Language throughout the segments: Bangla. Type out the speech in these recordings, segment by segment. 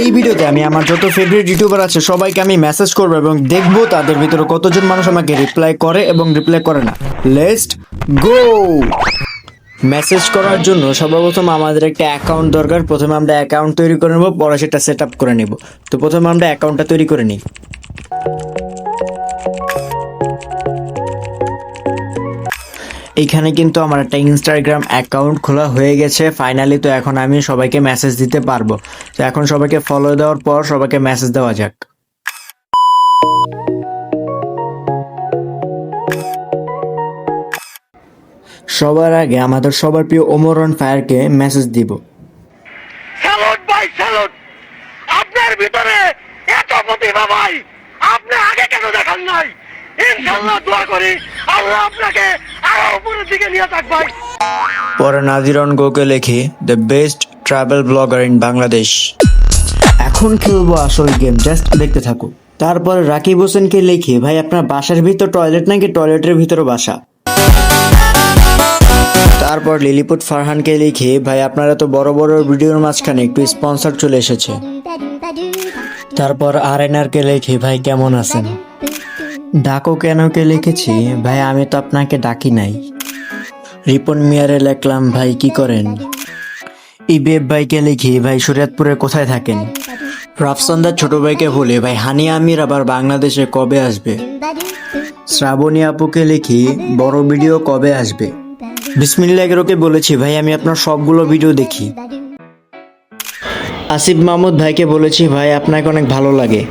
এই ভিডিওতে আমি আমার যত ফেভারিট ইউটিউবার আছে, সবাইকে আমি মেসেজ করব এবং দেখব তাদের ভিতরে কতজন মানুষ আমাকে রিপ্লাই করে এবং রিপ্লাই করে না। লেস্ট গো মেসেজ করার জন্য সর্বপ্রথম আমাদের একটা অ্যাকাউন্ট দরকার। প্রথমে আমরা অ্যাকাউন্ট তৈরি করে নেব, পরে সেটা সেট আপ করে নেব। তো প্রথমে আমরা অ্যাকাউন্টটা তৈরি করে নিই। এইখানে কিন্তু আমার একটা ইনস্টাগ্রাম অ্যাকাউন্ট খোলা হয়ে গেছে। ফাইনালি তো এখন আমি সবাইকে মেসেজ দিতে পারব। তো এখন সবাইকে ফলো দেওয়ার পর সবাইকে মেসেজ দেওয়া যাক। সবার আগে আমাদের সবার প্রিয় ওমরন ফায়ারকে মেসেজ দিব। স্যালুট ভাই স্যালুট আপনার ভিতরে এত প্রতিভা ভাই! আপনি আগে কেন দেখান নাই? ইনশাল্লাহ দোয়া করি, আল্লাহ আপনাকে পরে নাজিরন গোকে লেখে the best travel blogger in Bangladesh এখন খেলব আসল গেম জাস্ট দেখতে থাকো। তারপরে রাকিব হোসেনকে লিখে, ভাই, আপনার বাসার ভিতর টয়লেট নাকি টয়লেটের ভিতরে বাসা? তারপর লিলিপুট ফারহানকে লিখে, ভাই, আপনারা তো বড় বড় ভিডিওর মাঝখানে একটু স্পন্সর চলে এসেছে। তারপর আর কে লিখে, ভাই, কেমন আছেন? ডাকো কেনকে লিখেছি? ভাই, আমি তো আপনাকে ডাকি নাই। রিপন মিয়ারে লিখলাম, ভাই, কি করেন? ইবেব ভাইকে লিখি, ভাই, শরীয়তপুরে কোথায় থাকেন? রাফসান্দার ছোট ভাইকে বলে, ভাই, হানি আমির আবার বাংলাদেশে কবে আসবে? শ্রাবণী আপুকে লিখি, বড় ভিডিও কবে আসবে? বিসমিল্লা এগারোকে বলেছি, ভাই, আমি আপনার সবগুলো ভিডিও দেখি। আসিফ মাহমুদ ভাইকে বলেছি, ভাই, আপনাকে অনেক ভালো লাগে।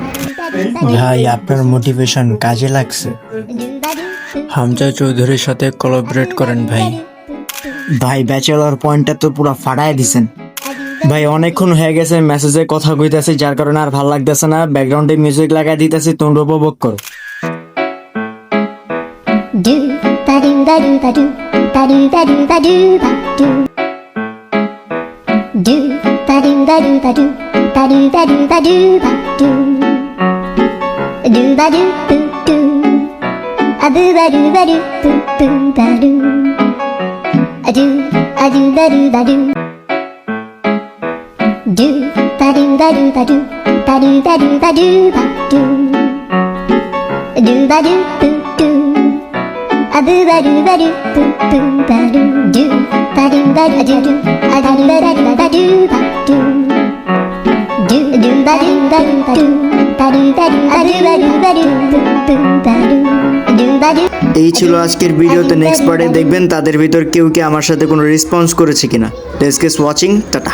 ভাই আপনার মোটিভেশন কাজে লাগছে হামজা চৌধুরীর সাথে কোলাবরেট করেন ভাই ভাই ব্যাচেলর পয়েন্টটা তো পুরো ফাটায় দিছেন ভাই অনেকক্ষণ হয়ে গেছে মেসেজে কথা কইতাছি যার কারণে আর ভালো লাগতেছে না ব্যাকগ্রাউন্ডে মিউজিক লাগাই দিতেছি তোমরা উপভোগ করো do ba do ba do ba do ba do ba do Adubaru boo doo. Adubaru baru boo boo baru. Adu adubaru baru. Do baru baru baru baru baru baru baru. Adubaru boo doo. Adubaru baru boo boo baru. Do baru baru adu do adubaru baru baru baru. Do do baru baru baru. এই ছিল আজকের ভিডিও তো নেক্সট পার্টে দেখবেন, তাদের ভিতর কেউ কি আমার সাথে কোনো রেসপন্স করেছে কিনা। ডেস্কেস ওয়াচিং টাটা।